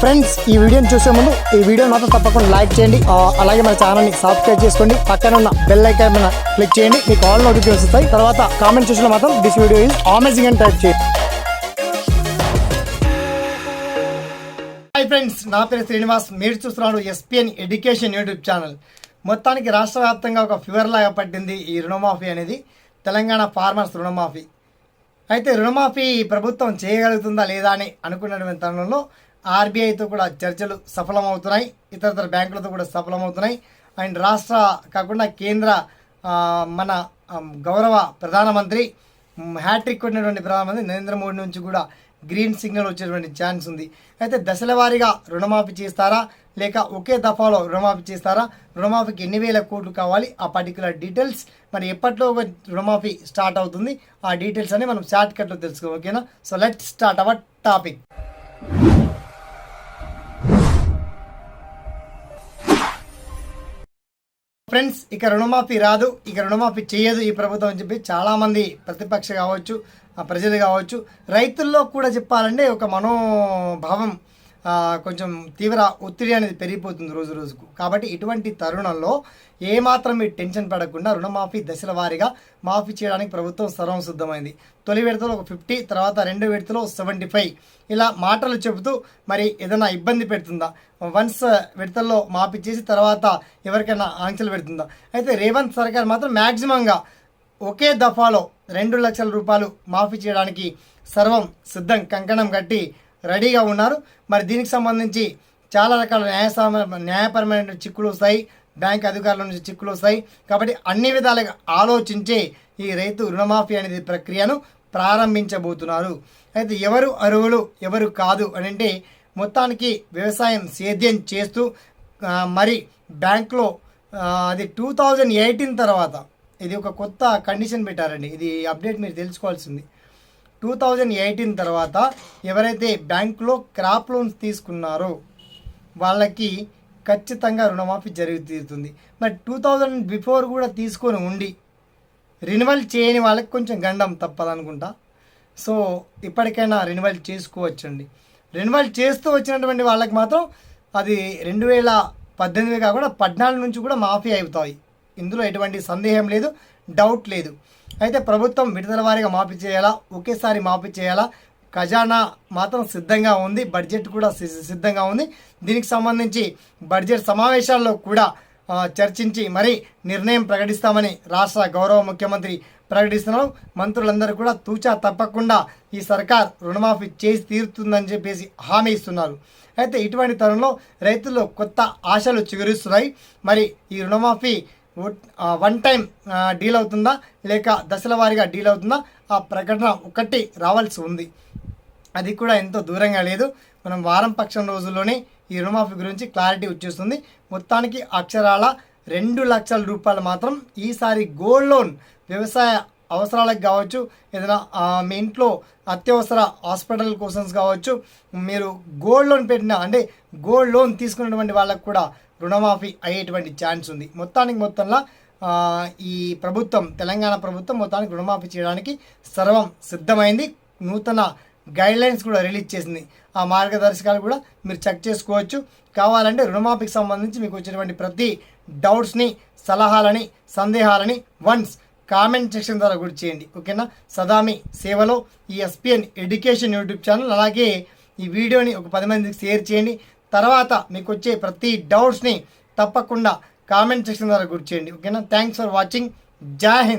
Friends ఈ వీడియోని చూసే ముందు ఈ వీడియో మాత్రం తప్పకుండా లైక్ చేయండి. అలాగే మన ఛానల్ని సబ్స్క్రైబ్ చేసుకోండి. పక్కన ఉన్న బెల్ ఐకాన్ మీద క్లిక్ చేయండి. మీకు ఆల్ నోటిఫికేషన్ వస్తాయి. తర్వాత కామెంట్ చూసిన మాత్రం దిస్ వీడియో ఈజ్ అమేజింగ్ అని టైప్ చేయండి. హాయ్ ఫ్రెండ్స్ నా పేరు శ్రీనివాస్. మీరు చూస్తున్నారు ఎస్పీఎన్ ఎడ్యుకేషన్ యూట్యూబ్ ఛానల్ మొత్తానికి రాష్ట్ర వ్యాప్తంగా ఒక ఫీవర్ లాగా పట్టింది ఈ రుణమాఫీ అనేది. తెలంగాణ ఫార్మర్స్ రుణమాఫీ. అయితే రుణమాఫీ ప్రభుత్వం చేయగలుగుతుందా లేదా అని అనుకున్నటువంటి తరుణంలో ఆర్బీఐతో కూడా చర్చలు సఫలమవుతున్నాయి ఇతరతర బ్యాంకులతో కూడా సఫలమవుతున్నాయి. అండ్ రాష్ట్ర కాకుండా కేంద్ర మన గౌరవ ప్రధానమంత్రి హ్యాట్రిక్ కొట్టినటువంటి ప్రధానమంత్రి నరేంద్ర మోడీ నుంచి కూడా గ్రీన్ సిగ్నల్ వచ్చేటువంటి ఛాన్స్ ఉంది. అయితే దశల వారీగా రుణమాఫీ చేస్తారా? లేక ఒకే దఫాలో రుణమాఫీ చేస్తారా? రుణమాఫీకి ఎన్ని వేల కోట్లు కావాలి? ఆ పర్టికులర్ డీటెయిల్స్ మరి ఎప్పట్లో ఒక రుణమాఫీ స్టార్ట్ అవుతుంది? ఆ డీటెయిల్స్ అని మనం షార్ట్ కట్లో తెలుసుకో ఓకేనా? So let start our topic friends ఇక రుణమాఫీ రాదు. ఇక రుణమాఫీ చేయదు ఈ ప్రభుత్వం అని చెప్పి చాలామంది ప్రతిపక్ష కావచ్చు ఆ ప్రజలు కావచ్చు రైతుల్లో కూడా చెప్పాలంటే ఒక మనోభావం కొంచెం తీవ్ర ఒత్తిడి అనేది పెరిగిపోతుంది రోజు రోజుకు. కాబట్టి ఇటువంటి తరుణంలో ఏమాత్రం మీరు టెన్షన్ పడకుండా రుణమాఫీ దశల వారీగా మాఫీ చేయడానికి ప్రభుత్వం సర్వం సిద్ధమైంది తొలి విడతలో ఒక ఫిఫ్టీ తర్వాత రెండో విడతలో సెవెంటీ ఫైవ్. ఇలా మాటలు చెబుతూ మరి ఏదైనా ఇబ్బంది పెడుతుందా? వన్స్ విడతల్లో మాఫీ చేసి తర్వాత ఎవరికైనా ఆంక్షలు పెడుతుందా? అయితే రేవంత్ సర్కార్ మాత్రం మ్యాక్సిమంగా ఒకే దఫాలో రెండు లక్షల రూపాయలు మాఫీ చేయడానికి సర్వం సిద్ధం కంకణం కట్టి రెడీగా ఉన్నారు. మరి దీనికి సంబంధించి చాలా రకాల న్యాయ న్యాయపరమైన చిక్కులు వస్తాయి. బ్యాంక్ అధికారుల నుంచి చిక్కులు వస్తాయి. కాబట్టి అన్ని విధాలుగా ఆలోచించే ఈ రైతు రుణమాఫీ అనేది ప్రక్రియను ప్రారంభించబోతున్నారు. అయితే ఎవరు అరువులు ఎవరు కాదు అని అంటే మొత్తానికి వ్యవసాయం సేద్యం చేస్తూ మరి బ్యాంక్లో అది టూ థౌజండ్ ఎయిటీన్ తర్వాత ఇది ఒక కొత్త కండిషన్ పెట్టారండి. ఇది అప్డేట్ మీరు తెలుసుకోవాల్సింది. టూ థౌజండ్ ఎయిటీన్ తర్వాత ఎవరైతే బ్యాంకులో క్రాప్ లోన్స్ తీసుకున్నారో వాళ్ళకి ఖచ్చితంగా రుణమాఫీ జరిగి తీరుతుంది. మరి టూ థౌజండ్ బిఫోర్ కూడా తీసుకొని ఉండి రెన్యువల్ చేయని వాళ్ళకి కొంచెం గండం తప్పదనుకుంటా. సో ఇప్పటికైనా రెన్యువల్ చేసుకోవచ్చండి. రెన్యువల్ చేస్తూ వచ్చినటువంటి వాళ్ళకి మాత్రం అది రెండు వేల పద్దెనిమిది కాకుండా పద్నాలుగు నుంచి కూడా మాఫీ అవుతాయి. ఇందులో ఎటువంటి సందేహం లేదు డౌట్ లేదు. అయితే ప్రభుత్వం విడుదల వారీగా మాఫీ చేయాలా? ఒకేసారి మాఫీ చేయాలా? ఖజానా మాత్రం సిద్ధంగా ఉంది. బడ్జెట్ కూడా సి- సిద్ధంగా ఉంది. దీనికి సంబంధించి బడ్జెట్ సమావేశాల్లో కూడా చర్చించి మరి నిర్ణయం ప్రకటిస్తామని రాష్ట్ర గౌరవ ముఖ్యమంత్రి ప్రకటిస్తున్నారు. మంత్రులందరూ కూడా తూచా తప్పకుండా ఈ సర్కార్ రుణమాఫీ చేసి తీరుతుందని చెప్పేసి హామీ ఇస్తున్నారు. అయితే ఇటువంటి తరుణంలో రైతుల్లో కొత్త ఆశలు చిగురిస్తున్నాయి. మరి ఈ రుణమాఫీ వన్ టైం డీల్ అవుతుందా? లేక దశల వారీగా డీల్ అవుతుందా? ఆ ప్రకటన ఒకటి రావాల్సి ఉంది. అది కూడా ఎంతో దూరంగా లేదు. మనం వారం పక్షం రోజుల్లోనే ఈ రుణమాఫీ గురించి క్లారిటీ వచ్చేస్తుంది. మొత్తానికి అక్షరాల రెండు లక్షల రూపాయలు మాత్రం ఈసారి గోల్డ్ లోన్ వ్యవసాయ అవసరాలకు కావచ్చు ఏదైనా మీ ఇంట్లో అత్యవసర హాస్పిటల్ కోసమ్స్ కావచ్చు మీరు గోల్డ్ లోన్ పెట్టిన అంటే గోల్డ్ లోన్ తీసుకున్నటువంటి వాళ్ళకు కూడా రుణమాఫీ అయ్యేటువంటి ఛాన్స్ ఉంది. మొత్తానికి మొత్తంలో ఈ ప్రభుత్వం తెలంగాణ ప్రభుత్వం మొత్తానికి రుణమాఫీ చేయడానికి సర్వం సిద్ధమైంది. నూతన గైడ్ లైన్స్ కూడా రిలీజ్ చేసింది. ఆ మార్గదర్శకాలు కూడా మీరు చెక్ చేసుకోవచ్చు. కావాలంటే రుణమాఫీకి సంబంధించి మీకు వచ్చేటువంటి ప్రతి డౌట్స్ని సలహాలని సందేహాలని వన్స్ కామెంట్ సెక్షన్ ద్వారా కూడా చేయండి. ఓకేనా? సదామి సేవలో ఈ ఎస్పిఎన్ ఎడ్యుకేషన్ యూట్యూబ్ ఛానల్ అలాగే ఈ వీడియోని ఒక పది మందికి షేర్ చేయండి. తర్వాత మీకు వచ్చే ప్రతి డౌట్స్ని తప్పకుండా కామెంట్ సెక్షన్ ద్వారా గుర్తు చేయండి. ఓకేనా? Thanks for watching. జై హింద్.